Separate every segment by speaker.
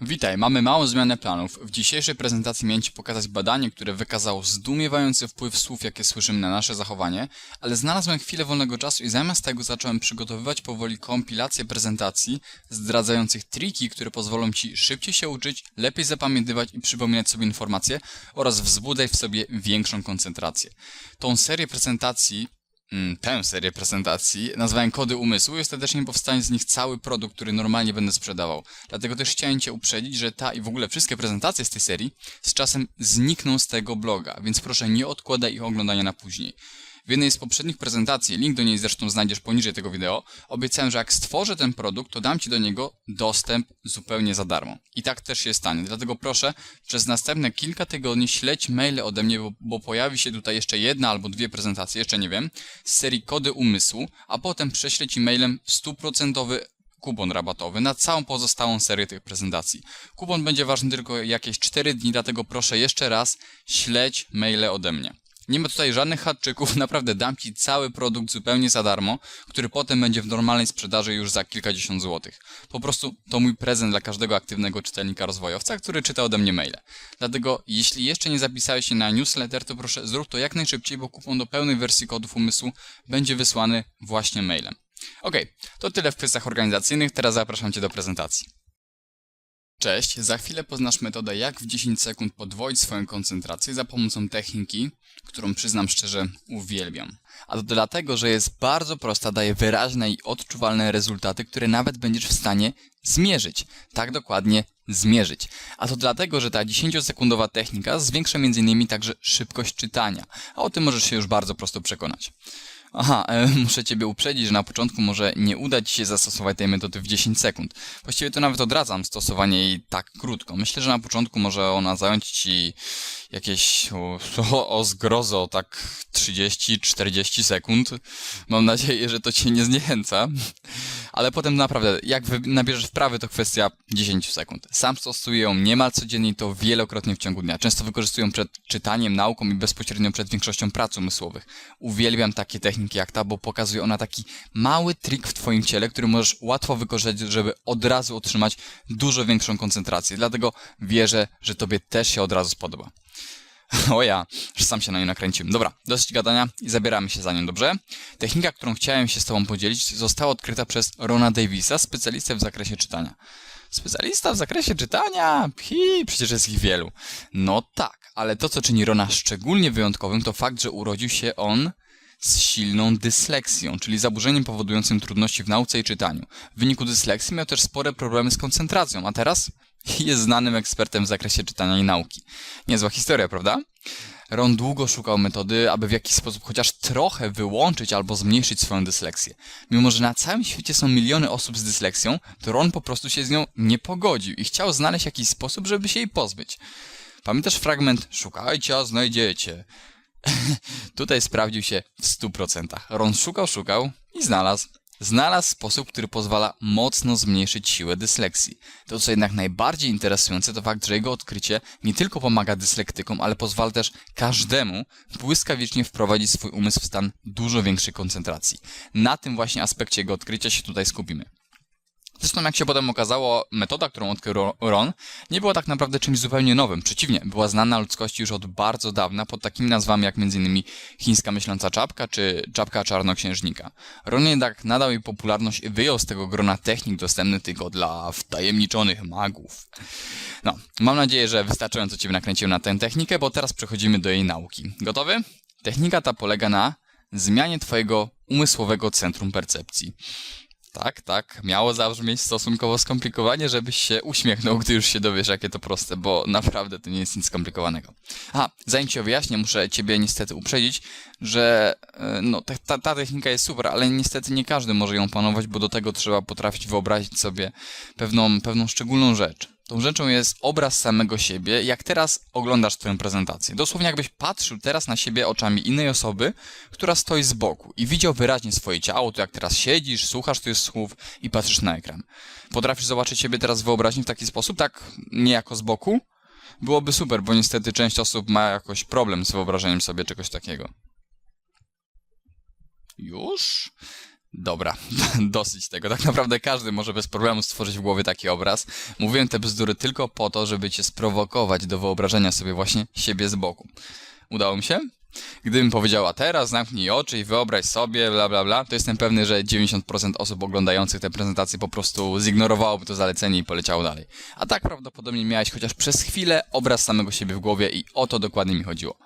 Speaker 1: Witaj, mamy małą zmianę planów. W dzisiejszej prezentacji miałem Ci pokazać badanie, które wykazało zdumiewający wpływ słów, jakie słyszymy na nasze zachowanie, ale znalazłem chwilę wolnego czasu i zamiast tego zacząłem przygotowywać powoli kompilację prezentacji zdradzających triki, które pozwolą Ci szybciej się uczyć, lepiej zapamiętywać i przypominać sobie informacje oraz wzbudzać w sobie większą koncentrację. Tą serię prezentacji tę serię prezentacji nazwałem Kody Umysłu i ostatecznie powstanie z nich cały produkt, który normalnie będę sprzedawał. Dlatego też chciałem Cię uprzedzić, że ta i w ogóle wszystkie prezentacje z tej serii z czasem znikną z tego bloga, więc proszę nie odkładaj ich oglądania na później. W jednej z poprzednich prezentacji, link do niej zresztą znajdziesz poniżej tego wideo, obiecałem, że jak stworzę ten produkt, to dam Ci do niego dostęp zupełnie za darmo. I tak też się stanie, dlatego proszę, przez następne kilka tygodni śledź maile ode mnie, bo, bo pojawi się tutaj jeszcze jedna albo dwie prezentacje, jeszcze nie wiem, z serii Kody Umysłu, a potem prześlę Ci mailem stuprocentowy kupon rabatowy na całą pozostałą serię tych prezentacji. Kupon będzie ważny tylko jakieś 4 dni, dlatego proszę jeszcze raz śledź maile ode mnie. Nie ma tutaj żadnych haczyków, naprawdę dam Ci cały produkt zupełnie za darmo, który potem będzie w normalnej sprzedaży już za kilkadziesiąt złotych. Po prostu to mój prezent dla każdego aktywnego czytelnika rozwojowca, który czyta ode mnie maile. Dlatego jeśli jeszcze nie zapisałeś się na newsletter, to proszę zrób to jak najszybciej, bo kupon do pełnej wersji kodów umysłu będzie wysłany właśnie mailem. Ok, to tyle w kwestiach organizacyjnych, teraz zapraszam Cię do prezentacji. Cześć, za chwilę poznasz metodę jak w 10 sekund podwoić swoją koncentrację za pomocą techniki, którą przyznam szczerze uwielbiam. A to dlatego, że jest bardzo prosta, daje wyraźne i odczuwalne rezultaty, które nawet będziesz w stanie zmierzyć. Tak dokładnie zmierzyć. A to dlatego, że ta 10-sekundowa technika zwiększa m.in. także szybkość czytania. A o tym możesz się już bardzo prosto przekonać. Aha, e, muszę Ciebie uprzedzić, że na początku może nie uda Ci się zastosować tej metody w 10 sekund. Właściwie to nawet odradzam stosowanie jej tak krótko. Myślę, że na początku może ona zająć Ci jakieś o, o, zgrozo tak 30-40 sekund. Mam nadzieję, że to Cię nie zniechęca. Ale potem naprawdę, jak nabierzesz wprawy, to kwestia 10 sekund. Sam stosuję ją niemal codziennie to wielokrotnie w ciągu dnia. Często wykorzystuję przed czytaniem, nauką i bezpośrednio przed większością prac umysłowych. Uwielbiam takie techniki jak ta, bo pokazuje ona taki mały trik w Twoim ciele, który możesz łatwo wykorzystać, żeby od razu otrzymać dużo większą koncentrację. Dlatego wierzę, że Tobie też się od razu spodoba. O ja, że sam się na nią nakręciłem. Dobra, dosyć gadania i zabieramy się za nią, dobrze? Technika, którą chciałem się z Tobą podzielić, została odkryta przez Rona Davisa, specjalistę w zakresie czytania. Specjalista w zakresie czytania? Phi, przecież jest ich wielu. No tak, ale to, co czyni Rona szczególnie wyjątkowym, to fakt, że urodził się on z silną dysleksją, czyli zaburzeniem powodującym trudności w nauce i czytaniu. W wyniku dysleksji miał też spore problemy z koncentracją, a teraz jest znanym ekspertem w zakresie czytania i nauki. Niezła historia, prawda? Ron długo szukał metody, aby w jakiś sposób chociaż trochę wyłączyć albo zmniejszyć swoją dysleksję. Mimo, że na całym świecie są miliony osób z dysleksją, to Ron po prostu się z nią nie pogodził i chciał znaleźć jakiś sposób, żeby się jej pozbyć. Pamiętasz fragment Szukajcie, a znajdziecie. Tutaj sprawdził się w 100%. Ron szukał, szukał i znalazł. Znalazł sposób, który pozwala mocno zmniejszyć siłę dysleksji. To, co jednak najbardziej interesujące, to fakt, że jego odkrycie nie tylko pomaga dyslektykom, ale pozwala też każdemu błyskawicznie wprowadzić swój umysł w stan dużo większej koncentracji. Na tym właśnie aspekcie jego odkrycia się tutaj skupimy. Zresztą, jak się potem okazało, metoda, którą odkrył Ron, nie była tak naprawdę czymś zupełnie nowym. Przeciwnie, była znana ludzkości już od bardzo dawna pod takimi nazwami jak m.in. chińska myśląca czapka czy czapka czarnoksiężnika. Ron jednak nadał jej popularność i wyjął z tego grona technik dostępnych tylko dla wtajemniczonych magów. No, mam nadzieję, że wystarczająco Cię nakręciłem na tę technikę, bo teraz przechodzimy do jej nauki. Gotowy? Technika ta polega na zmianie Twojego umysłowego centrum percepcji. Tak, tak. Miało zabrzmieć stosunkowo skomplikowanie, żebyś się uśmiechnął, gdy już się dowiesz, jakie to proste, bo naprawdę to nie jest nic skomplikowanego. Aha, zanim ci wyjaśnię, muszę ciebie niestety uprzedzić, że e, no, ta, ta technika jest super, ale niestety nie każdy może ją panować, bo do tego trzeba potrafić wyobrazić sobie pewną, pewną szczególną rzecz. Tą rzeczą jest obraz samego siebie, jak teraz oglądasz twoją prezentację. Dosłownie jakbyś patrzył teraz na siebie oczami innej osoby, która stoi z boku i widział wyraźnie swoje ciało, to jak teraz siedzisz, słuchasz tych słów i patrzysz na ekran. Potrafisz zobaczyć siebie teraz wyobraźni w taki sposób, tak niejako z boku? Byłoby super, bo niestety część osób ma jakoś problem z wyobrażeniem sobie czegoś takiego. Już? Dobra, dosyć tego. Tak naprawdę każdy może bez problemu stworzyć w głowie taki obraz. Mówiłem te bzdury tylko po to, żeby cię sprowokować do wyobrażenia sobie właśnie siebie z boku. Udało mi się? Gdybym powiedziała teraz, zamknij oczy i wyobraź sobie, bla bla bla, to jestem pewny, że 90% osób oglądających tę prezentację po prostu zignorowałoby to zalecenie i poleciało dalej. A tak prawdopodobnie miałeś chociaż przez chwilę obraz samego siebie w głowie i o to dokładnie mi chodziło.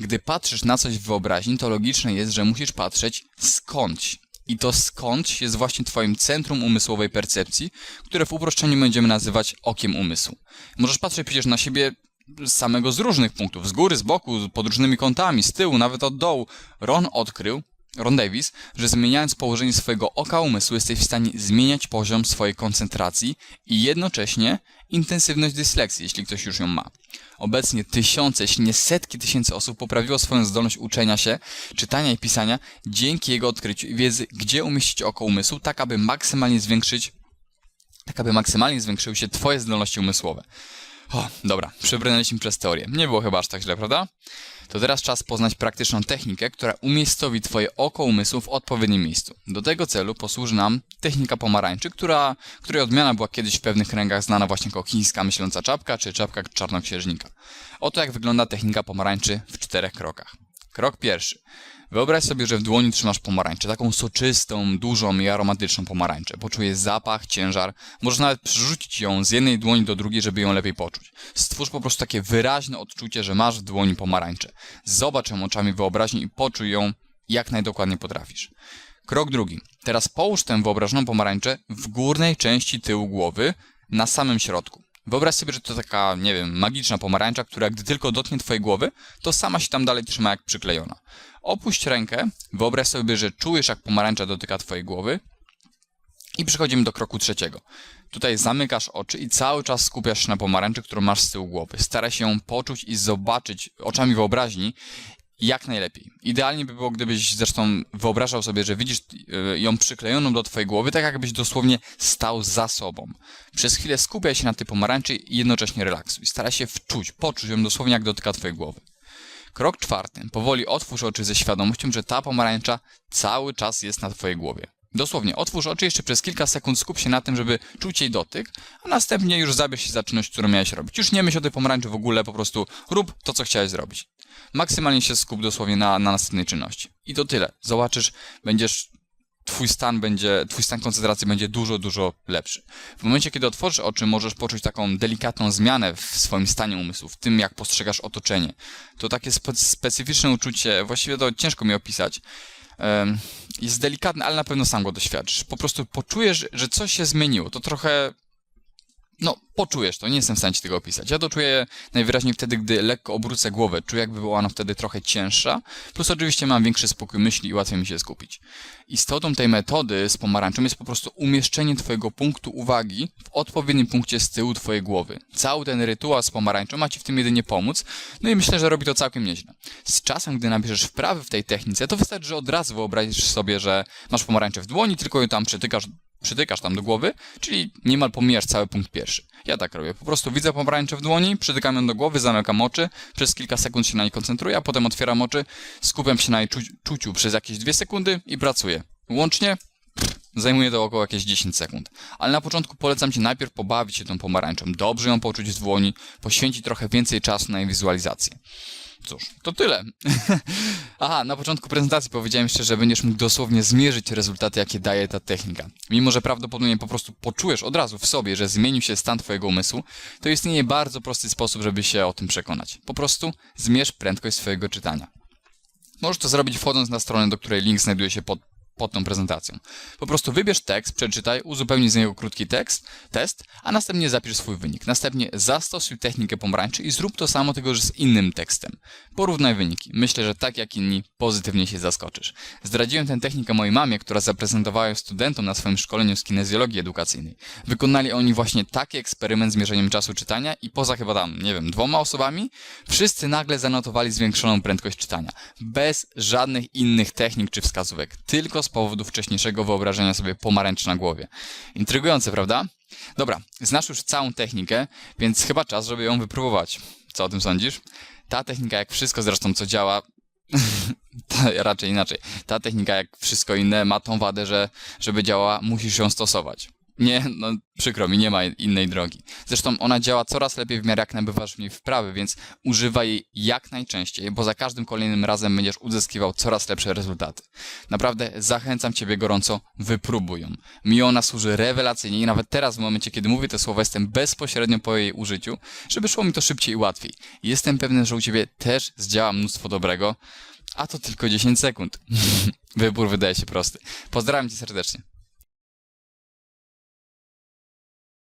Speaker 1: Gdy patrzysz na coś w wyobraźni, to logiczne jest, że musisz patrzeć skądś. I to skądś jest właśnie twoim centrum umysłowej percepcji, które w uproszczeniu będziemy nazywać okiem umysłu. Możesz patrzeć przecież na siebie samego z różnych punktów, z góry, z boku, pod różnymi kątami, z tyłu, nawet od dołu. Ron odkrył, Ron Davis, że zmieniając położenie swojego oka umysłu jesteś w stanie zmieniać poziom swojej koncentracji i jednocześnie intensywność dysleksji, jeśli ktoś już ją ma. Obecnie tysiące, jeśli nie setki tysięcy osób poprawiło swoją zdolność uczenia się, czytania i pisania dzięki jego odkryciu i wiedzy, gdzie umieścić oko umysłu, tak aby maksymalnie zwiększyć tak aby maksymalnie zwiększyły się twoje zdolności umysłowe. O, dobra, przebrnęliśmy przez teorię. Nie było chyba aż tak źle, prawda? To teraz czas poznać praktyczną technikę, która umiejscowi Twoje oko umysłu w odpowiednim miejscu. Do tego celu posłuży nam technika pomarańczy, która, której odmiana była kiedyś w pewnych kręgach znana właśnie jako chińska myśląca czapka czy czapka czarnoksiężnika. Oto jak wygląda technika pomarańczy w czterech krokach. Krok pierwszy. Wyobraź sobie, że w dłoni trzymasz pomarańczę, taką soczystą, dużą i aromatyczną pomarańczę. Poczujesz zapach, ciężar, możesz nawet przerzucić ją z jednej dłoni do drugiej, żeby ją lepiej poczuć. Stwórz po prostu takie wyraźne odczucie, że masz w dłoni pomarańczę. Zobacz ją oczami wyobraźni i poczuj ją jak najdokładniej potrafisz. Krok drugi. Teraz połóż tę wyobrażoną pomarańczę w górnej części tyłu głowy, na samym środku. Wyobraź sobie, że to taka, nie wiem, magiczna pomarańcza, która gdy tylko dotknie twojej głowy, to sama się tam dalej trzyma jak przyklejona. Opuść rękę, wyobraź sobie, że czujesz jak pomarańcza dotyka twojej głowy i przechodzimy do kroku trzeciego. Tutaj zamykasz oczy i cały czas skupiasz się na pomarańczy, którą masz z tyłu głowy. Staraj się ją poczuć i zobaczyć oczami wyobraźni jak najlepiej. Idealnie by było, gdybyś zresztą wyobrażał sobie, że widzisz y, ją przyklejoną do twojej głowy, tak jakbyś dosłownie stał za sobą. Przez chwilę skupiaj się na tej pomarańczy i jednocześnie relaksuj. Staraj się wczuć, poczuć ją dosłownie jak dotyka twojej głowy. Krok czwarty. Powoli otwórz oczy ze świadomością, że ta pomarańcza cały czas jest na twojej głowie. Dosłownie, otwórz oczy jeszcze przez kilka sekund, skup się na tym, żeby czuć jej dotyk, a następnie już zabierz się za czynność, którą miałeś robić. Już nie myśl o tej pomarańczy w ogóle, po prostu rób to, co chciałeś zrobić. Maksymalnie się skup dosłownie na, na następnej czynności. I to tyle. Zobaczysz, będziesz twój stan będzie, twój stan koncentracji będzie dużo, dużo lepszy. W momencie, kiedy otworzysz oczy, możesz poczuć taką delikatną zmianę w swoim stanie umysłu, w tym, jak postrzegasz otoczenie. To takie spe specyficzne uczucie, właściwie to ciężko mi opisać, jest delikatne, ale na pewno sam go doświadczysz. Po prostu poczujesz, że coś się zmieniło. To trochę no, poczujesz to, nie jestem w stanie ci tego opisać. Ja to czuję najwyraźniej wtedy, gdy lekko obrócę głowę. Czuję, jakby była ona wtedy trochę cięższa. Plus oczywiście mam większy spokój myśli i łatwiej mi się skupić. Istotą tej metody z pomarańczą jest po prostu umieszczenie twojego punktu uwagi w odpowiednim punkcie z tyłu twojej głowy. Cały ten rytuał z pomarańczą ma ci w tym jedynie pomóc. No i myślę, że robi to całkiem nieźle. Z czasem, gdy nabierzesz wprawy w tej technice, to wystarczy, że od razu wyobrazisz sobie, że masz pomarańczę w dłoni, tylko ją tam przytykasz przytykasz tam do głowy, czyli niemal pomijasz cały punkt pierwszy. Ja tak robię. Po prostu widzę pomarańczę w dłoni, przytykam ją do głowy, zamykam oczy, przez kilka sekund się na niej koncentruję, a potem otwieram oczy, skupiam się na jej czu czuciu przez jakieś dwie sekundy i pracuję. Łącznie zajmuje to około jakieś 10 sekund. Ale na początku polecam Ci najpierw pobawić się tą pomarańczą, dobrze ją poczuć w dłoni, poświęcić trochę więcej czasu na jej wizualizację. Cóż, to tyle. Aha, na początku prezentacji powiedziałem jeszcze, że będziesz mógł dosłownie zmierzyć rezultaty, jakie daje ta technika. Mimo, że prawdopodobnie po prostu poczujesz od razu w sobie, że zmienił się stan twojego umysłu, to istnieje bardzo prosty sposób, żeby się o tym przekonać. Po prostu zmierz prędkość swojego czytania. Możesz to zrobić wchodząc na stronę, do której link znajduje się pod pod tą prezentacją. Po prostu wybierz tekst, przeczytaj, uzupełnij z niego krótki tekst, test, a następnie zapisz swój wynik. Następnie zastosuj technikę pomarańczy i zrób to samo, tylko że z innym tekstem. Porównaj wyniki. Myślę, że tak jak inni, pozytywnie się zaskoczysz. Zdradziłem tę technikę mojej mamie, która zaprezentowała ją studentom na swoim szkoleniu z kinezjologii edukacyjnej. Wykonali oni właśnie taki eksperyment z mierzeniem czasu czytania i poza chyba tam, nie wiem, dwoma osobami, wszyscy nagle zanotowali zwiększoną prędkość czytania. Bez żadnych innych technik czy wskazówek. Tylko z powodu wcześniejszego wyobrażenia sobie pomarańczy na głowie. Intrygujące, prawda? Dobra, znasz już całą technikę, więc chyba czas, żeby ją wypróbować. Co o tym sądzisz? Ta technika, jak wszystko zresztą, co działa, raczej inaczej. Ta technika, jak wszystko inne, ma tą wadę, że żeby działała, musisz ją stosować. Nie, no przykro mi, nie ma innej drogi. Zresztą ona działa coraz lepiej w miarę jak nabywasz w niej wprawy, więc używaj jej jak najczęściej, bo za każdym kolejnym razem będziesz uzyskiwał coraz lepsze rezultaty. Naprawdę zachęcam Ciebie gorąco, wypróbuj ją. Mi ona służy rewelacyjnie i nawet teraz w momencie, kiedy mówię te słowa, jestem bezpośrednio po jej użyciu, żeby szło mi to szybciej i łatwiej. Jestem pewny, że u Ciebie też zdziała mnóstwo dobrego, a to tylko 10 sekund. Wybór wydaje się prosty. Pozdrawiam Cię serdecznie.